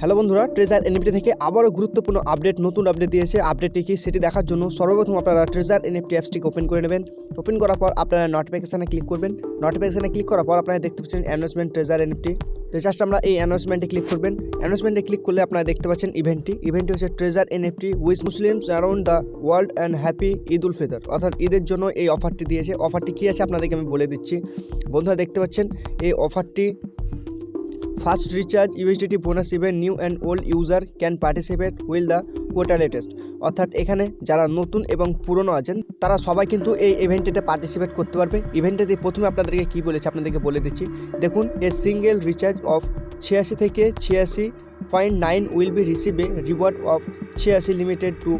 Hello বন্ধুরা treasure NFT থেকে আবারও গুরুত্বপূর্ণ আপডেট, নতুন আপডেট দিয়েছে আপডেটটি কি সেটি দেখার জন্য সর্বপ্রথম আপনারা ট্রেজার এনএফটি অ্যাপসটিকে ওপেন করে নেবেন। ওপেন করার পর আপনারা নোটিফিকেশানে ক্লিক করবেন। নোটিফিকেশানে ক্লিক করার পর আপনারা দেখতে পাচ্ছেন অ্যানাউন্সমেন্ট ট্রেজার এনএফটি তো জাস্ট আমরা এই অ্যানাউন্সমেন্টে ক্লিক করবেন। অ্যানাউন্সমেন্টে ক্লিক করলে আপনারা দেখতে পাচ্ছেন ইভেন্টটি ইভেন্টটি হচ্ছে treasure NFT with Muslims around the world and happy Eid ul Fitr অর্থাৎ ঈদের জন্য এই অফারটি দিয়েছে। অফারটি কী আছে আপনাদেরকে আমি বলে দিচ্ছি। বন্ধুরা দেখতে পাচ্ছেন, এই অফারটি first recharge USDT bonus even new and old user can participate will the quota latest. অর্থাৎ এখানে যারা নতুন এবং পুরনো আছেন, তারা সবাই কিন্তু এই ইভেন্টটিতে পার্টিসিপেট করতে পারবে। ইভেন্টটিতে প্রথমে আপনাদেরকে কী বলেছে আপনাদেরকে বলে দিচ্ছি। দেখুন, এ সিঙ্গেল রিচার্জ অফ ছিয়াশি থেকে ছিয়াশি point nine will be receive a reward of ছিয়াশি limited to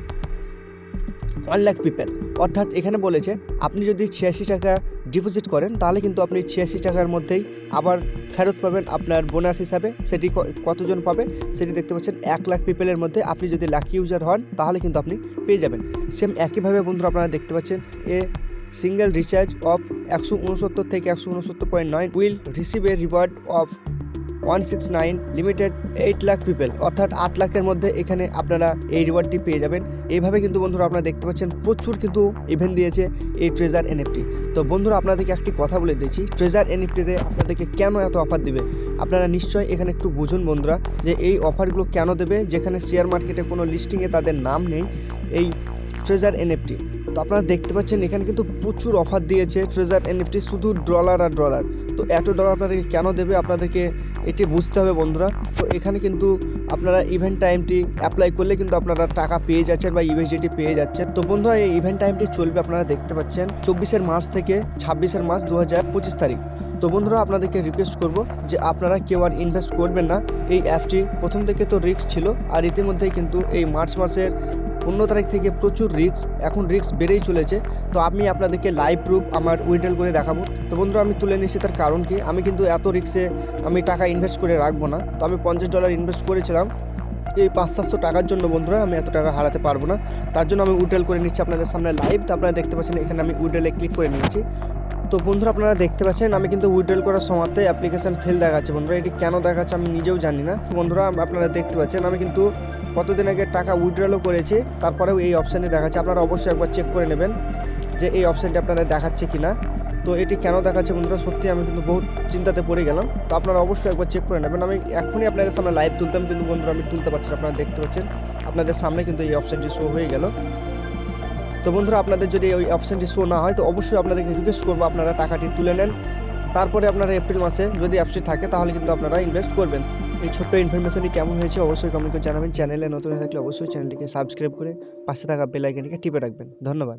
one lakh people অর্থাৎ এখানে বলেছে, আপনি যদি ছিয়াশি টাকা ডিপোজিট করেন, তাহলে কিন্তু আপনি ছিয়াশি টাকার মধ্যেই আবার ফেরত পাবেন আপনার বোনাস হিসাবে। সেটি কতজন পাবে? সেটি দেখতে পাচ্ছেন, এক লাখ পিপলের মধ্যে আপনি যদি লাকি ইউজার হন, তাহলে কিন্তু আপনি পেয়ে যাবেন। সেম একইভাবে বন্ধুরা আপনারা দেখতে পাচ্ছেন, এ সিঙ্গেল রিচার্জ অফ একশো উনসত্তর থেকে একশো উনসত্তর পয়েন্ট নয় will receive a reward of one six nine limited eight lakh people, অর্থাৎ আট লাখের মধ্যে এখানে আপনারা এই রিওয়ার্ডটি পেয়ে যাবেন। এইভাবে কিন্তু বন্ধুরা আপনারা দেখতে পাচ্ছেন, প্রচুর কিন্তু ইভেন্ট দিয়েছে এই ট্রেজার এনএফটি তো বন্ধুরা আপনাদেরকে একটি কথা বলে দিয়েছি ট্রেজার এনএফটিতে আপনাদেরকে কেন এত অফার দেবে? আপনারা নিশ্চয়ই এখানে একটু বুঝুন বন্ধুরা, যে এই অফারগুলো কেন দেবে, যেখানে শেয়ার মার্কেটে কোনো লিস্টিংয়ে তাদের নাম নেই, এই ট্রেজার এনএফটি তো আপনারা দেখতে পাচ্ছেন, এখানে কিন্তু প্রচুর অফার দিয়েছে ট্রেজার এনএফটি শুধু ডলার আর ডলার তো এত ডলার আপনাদেরকে কেন দেবে? আপনাদেরকে এটি বুঝতে হবে বন্ধুরা। তো এখানে কিন্তু আপনারা ইভেন্ট টাইমটি অ্যাপ্লাই করলে কিন্তু আপনারা টাকা পেয়ে যাচ্ছেন বা ইউএসডিটি পেয়ে যাচ্ছেন। তো বন্ধুরা, এই ইভেন্ট টাইমটি চলবে আপনারা দেখতে পাচ্ছেন চব্বিশের মার্চ থেকে ছাব্বিশের মার্চ দু হাজার পঁচিশ তারিখ। তো বন্ধুরা, আপনাদেরকে রিকোয়েস্ট করব যে আপনারা কেউ আর ইনভেস্ট করবেন না। এই অ্যাপটি প্রথম থেকে তো রিস্ক ছিল, আর ইতিমধ্যেই কিন্তু এই মার্চ মাসের পনেরো তারিখ থেকে প্রচুর রিস্ক এখন রিস্ক বেড়েই চলেছে। তো আমি আপনাদেরকে লাইভ প্রুফ আমার উইড্রল করে দেখাবো। তো বন্ধুরা, আমি তুলে নিচ্ছি তার কারণ কি? আমি কিন্তু এত রিস্কে আমি টাকা ইনভেস্ট করে রাখব না। তো আমি পঞ্চাশ ডলার ইনভেস্ট করেছিলাম। এই পাঁচ সাতশো টাকার জন্য বন্ধুরা, আমি এত টাকা হারাতে পারব না। তার জন্য আমি উইড্রল করে নিচ্ছি আপনাদের সামনে লাইভ তো আপনারা দেখতে পাচ্ছেন, এখানে আমি উইড্রলে ক্লিক করে নিয়েছি তো বন্ধুরা, আপনারা দেখতে পাচ্ছেন, আমি কিন্তু উইড্রল করার সময়তে অ্যাপ্লিকেশন ফেল দেখাচ্ছে। বন্ধুরা, এটি কেন দেখাচ্ছে আমি নিজেও জানি না। বন্ধুরা, আপনারা দেখতে পাচ্ছেন, আমি কিন্তু কতদিন আগে টাকা উইড্রলও করেছি, তারপরেও এই অপশানে দেখাচ্ছে। আপনারা অবশ্যই একবার চেক করে নেবেন যে এই অপশানটি আপনাদের দেখাচ্ছে কি না তো এটি কেন দেখাচ্ছে বন্ধুরা? সত্যি আমি কিন্তু বহুত চিন্তাতে পড়ে গেলাম। তো আপনারা অবশ্যই একবার চেক করে নেবেন। আমি এখনই আপনাদের সামনে লাইভ তুলতাম, কিন্তু বন্ধুরা আমি তুলতে পারছি আপনারা দেখতে পাচ্ছেন, আপনাদের সামনে কিন্তু এই অপশানটি শো হয়ে গেল। তো বন্ধুরা, আপনাদের যদি ওই অপশানটি শো না হয়, তো অবশ্যই আপনাদেরকে রিকোয়েস্ট করব আপনারা টাকাটি তুলে নেন। তারপরে আপনারা এপ্রিল মাসে যদি অ্যাপসটি থাকে, তাহলে কিন্তু আপনারা ইনভেস্ট করবেন। এই ছোট্ট ইনফরমেশনটি কেমন হয়েছে অবশ্যই কমেন্ট করে জানাবেন। চ্যানেলে নতুন থাকলে অবশ্যই চ্যানেলটিকে সাবস্ক্রাইব করে পাশে থাকা বেল আইকনটিকে টিপে রাখবেন। ধন্যবাদ।